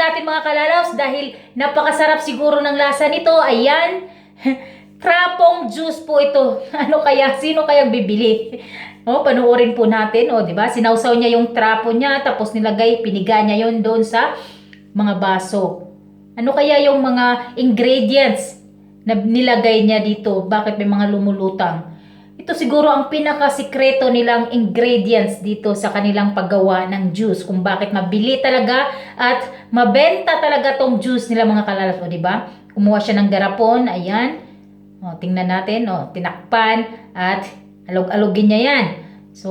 natin mga kalalaws dahil napakasarap siguro ng lasa nito. Ayan. Trapong juice po ito. Ano kaya? Sino kayang bibili? Oh, panuorin po natin. Oh, 'di ba? Sinawsaw niya yung trapo niya tapos nilagay, piniga niya 'yon doon sa mga baso. Ano kaya yung mga ingredients na nilagay niya dito? Bakit may mga lumulutang? Ito siguro ang pinakasikreto nilang ingredients dito sa kanilang paggawa ng juice. Kung bakit mabili talaga at mabenta talaga tong juice nila mga kalalas. O, di ba? Kumuha siya ng garapon. Ayan. O, tingnan natin. O, tinakpan at alog-alogin niya yan. So,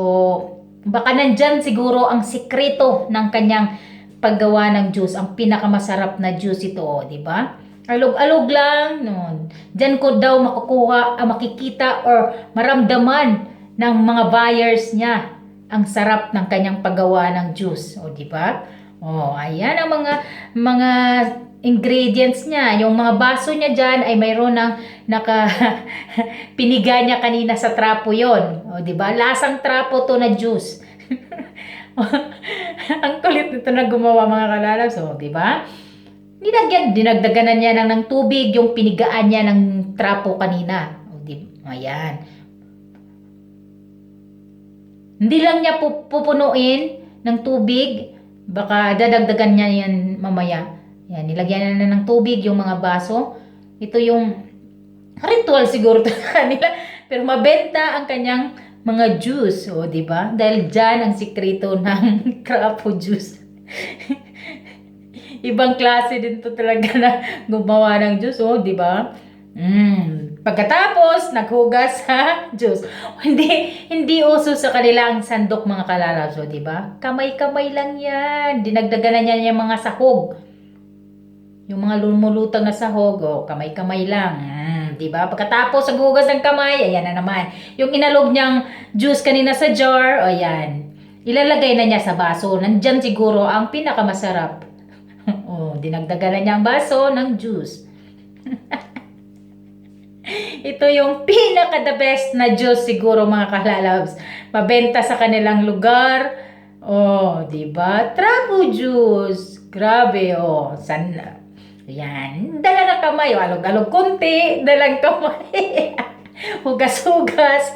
baka nandyan siguro ang sikreto ng kanyang paggawa ng juice. Ang pinakamasarap na juice ito. O, di ba? Alog-alog lang. No. Diyan ko daw makukuha, ah, makikita or maramdaman ng mga buyers niya ang sarap ng kanyang paggawa ng juice. O, di ba? O, ayan ang mga mga ingredients niya. Yung mga baso niya dyan ay mayroon ng naka piniga niya kanina sa trapo yon. O, di ba? Lasang trapo to na juice. ang kulit nito na gumawa mga kalalabs. O, di ba? Nilagyan, dinagdaganan niya ng, ng tubig yung pinigaan niya ng trapo kanina. O, di, ayan. Hindi lang niya pu- pupunuin ng tubig. Baka dadagdagan niya yan mamaya. Yan, nilagyan na ng tubig yung mga baso. Ito yung ritual siguro to kanila. Pero mabenta ang kanyang mga juice. O, di ba? Dahil dyan ang sikreto ng trapo juice. Ibang klase din to talaga na gumawa ng juice, oh, di ba? Mm. Pagkatapos, naghugas sa juice. Hindi, hindi uso sa kanilang sandok mga kalalabs, oh, di ba? Kamay-kamay lang yan. Dinagdagan na niya yung mga sahog. Yung mga lumulutang na sahog, oh, kamay-kamay lang. Mm, di ba? Pagkatapos, naghugas ng kamay, ayan na naman. Yung inalog niyang juice kanina sa jar, ayan. Ilalagay na niya sa baso. Nandyan siguro ang pinakamasarap. Dinagdagan na niya ang baso ng juice. Ito yung pinaka the best na juice siguro mga kalalabs. Mabenta sa kanilang lugar. Oh, 'di ba? Trapo juice. Grabe oh. San Yan. Dala na kamay. Alog-alog konti. Dalang kamay. Hugas-hugas.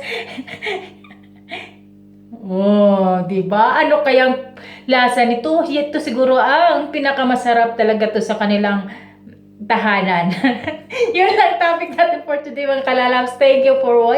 Oh, 'di ba? Ano kayang lasa nito? Ito siguro ang pinakamasarap talaga to sa kanilang tahanan. Yun lang topic natin for today mga kalalabs. Thank you for watching.